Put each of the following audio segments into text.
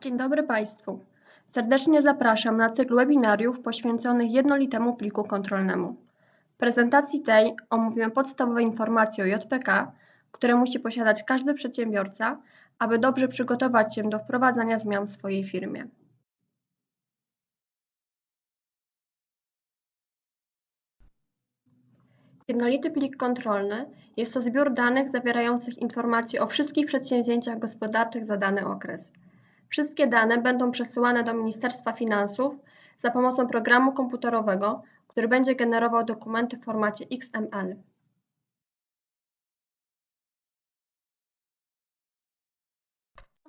Dzień dobry Państwu. Serdecznie zapraszam na cykl webinariów poświęconych jednolitemu pliku kontrolnemu. W prezentacji tej omówimy podstawowe informacje o JPK, które musi posiadać każdy przedsiębiorca, aby dobrze przygotować się do wprowadzania zmian w swojej firmie. Jednolity plik kontrolny jest to zbiór danych zawierających informacje o wszystkich przedsięwzięciach gospodarczych za dany okres. Wszystkie dane będą przesyłane do Ministerstwa Finansów za pomocą programu komputerowego, który będzie generował dokumenty w formacie XML.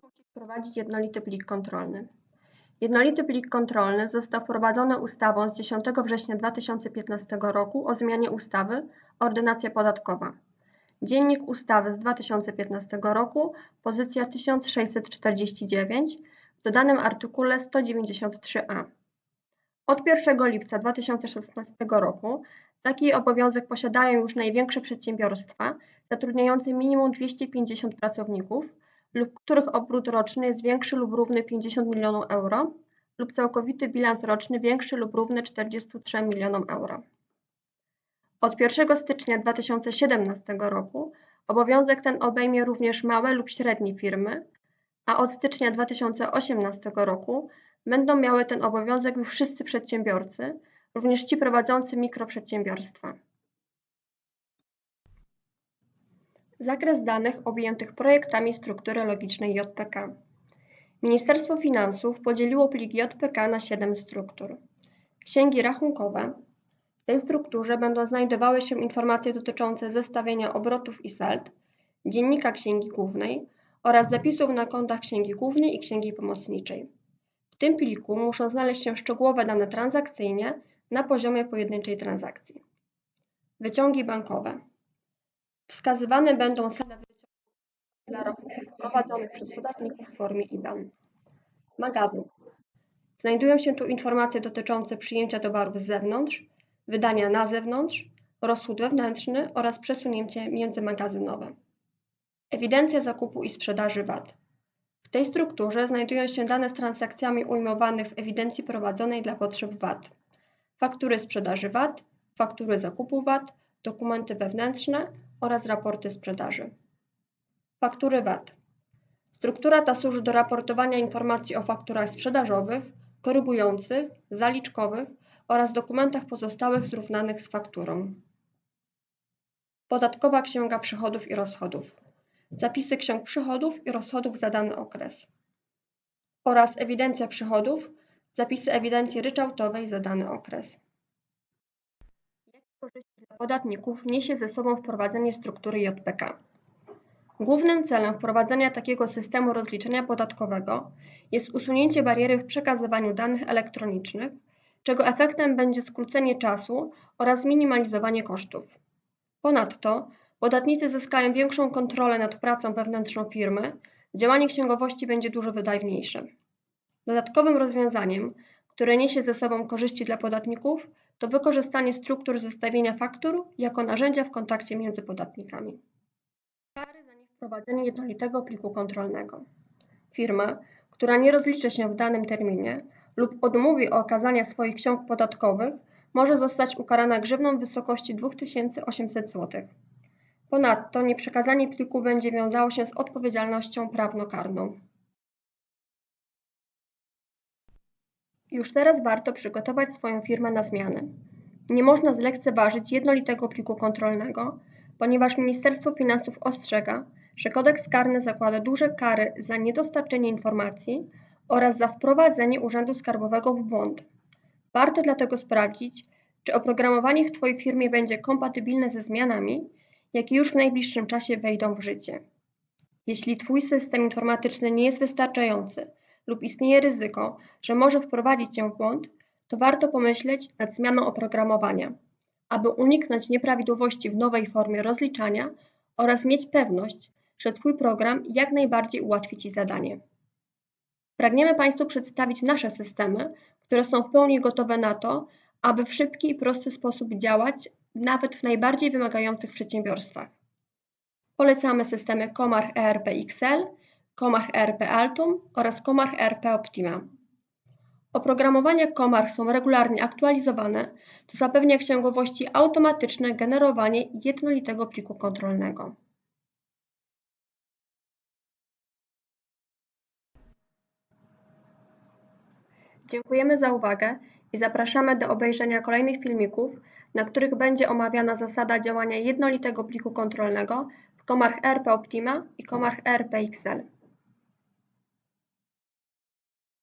Musi wprowadzić jednolity plik kontrolny. Jednolity plik kontrolny został wprowadzony ustawą z 10 września 2015 roku o zmianie ustawy Ordynacja podatkowa. Dziennik ustawy z 2015 roku, pozycja 1649, w dodanym artykule 193a. Od 1 lipca 2016 roku taki obowiązek posiadają już największe przedsiębiorstwa zatrudniające minimum 250 pracowników lub których obrót roczny jest większy lub równy 50 milionów euro lub całkowity bilans roczny większy lub równy 43 milionom euro. Od 1 stycznia 2017 roku obowiązek ten obejmie również małe lub średnie firmy, a od stycznia 2018 roku będą miały ten obowiązek już wszyscy przedsiębiorcy, również ci prowadzący mikroprzedsiębiorstwa. Zakres danych objętych projektami struktury logicznej JPK. Ministerstwo Finansów podzieliło plik JPK na 7 struktur. Księgi rachunkowe. Tej strukturze będą znajdowały się informacje dotyczące zestawienia obrotów i sald, dziennika księgi głównej oraz zapisów na kontach księgi głównej i księgi pomocniczej. W tym pliku muszą znaleźć się szczegółowe dane transakcyjne na poziomie pojedynczej transakcji. Wyciągi bankowe. Wskazywane będą saldo wyciągów dla rachunków prowadzonych przez podatników w formie IBAN. Magazyn. Znajdują się tu informacje dotyczące przyjęcia towarów z zewnątrz, wydania na zewnątrz, rozchód wewnętrzny oraz przesunięcie międzymagazynowe. Ewidencja zakupu i sprzedaży VAT. W tej strukturze znajdują się dane z transakcjami ujmowanych w ewidencji prowadzonej dla potrzeb VAT. Faktury sprzedaży VAT, faktury zakupu VAT, dokumenty wewnętrzne oraz raporty sprzedaży. Faktury VAT. Struktura ta służy do raportowania informacji o fakturach sprzedażowych, korygujących, zaliczkowych oraz dokumentach pozostałych zrównanych z fakturą. Podatkowa Księga Przychodów i Rozchodów. Zapisy ksiąg przychodów i rozchodów za dany okres. Oraz ewidencja przychodów, zapisy ewidencji ryczałtowej za dany okres. Jakie korzyści dla podatników niesie ze sobą wprowadzenie struktury JPK? Głównym celem wprowadzenia takiego systemu rozliczenia podatkowego jest usunięcie bariery w przekazywaniu danych elektronicznych, czego efektem będzie skrócenie czasu oraz minimalizowanie kosztów. Ponadto podatnicy zyskają większą kontrolę nad pracą wewnętrzną firmy, działanie księgowości będzie dużo wydajniejsze. Dodatkowym rozwiązaniem, które niesie ze sobą korzyści dla podatników, to wykorzystanie struktur zestawienia faktur jako narzędzia w kontakcie między podatnikami. Kary za niewprowadzenie jednolitego pliku kontrolnego. Firma, która nie rozliczy się w danym terminie lub odmówi okazania swoich ksiąg podatkowych, może zostać ukarana grzywną w wysokości 2800 zł. Ponadto nieprzekazanie pliku będzie wiązało się z odpowiedzialnością prawnokarną. Już teraz warto przygotować swoją firmę na zmiany. Nie można zlekceważyć jednolitego pliku kontrolnego, ponieważ Ministerstwo Finansów ostrzega, że kodeks karny zakłada duże kary za niedostarczenie informacji oraz za wprowadzenie Urzędu Skarbowego w błąd. Warto dlatego sprawdzić, czy oprogramowanie w Twojej firmie będzie kompatybilne ze zmianami, jakie już w najbliższym czasie wejdą w życie. Jeśli Twój system informatyczny nie jest wystarczający lub istnieje ryzyko, że może wprowadzić Cię w błąd, to warto pomyśleć nad zmianą oprogramowania, aby uniknąć nieprawidłowości w nowej formie rozliczania oraz mieć pewność, że Twój program jak najbardziej ułatwi Ci zadanie. Pragniemy Państwu przedstawić nasze systemy, które są w pełni gotowe na to, aby w szybki i prosty sposób działać nawet w najbardziej wymagających przedsiębiorstwach. Polecamy systemy Comarch ERP XL, Comarch ERP Altum oraz Comarch ERP Optima. Oprogramowania Comarch są regularnie aktualizowane, co zapewnia księgowości automatyczne generowanie jednolitego pliku kontrolnego. Dziękujemy za uwagę i zapraszamy do obejrzenia kolejnych filmików, na których będzie omawiana zasada działania jednolitego pliku kontrolnego w Comarch ERP Optima i Comarch ERP XL.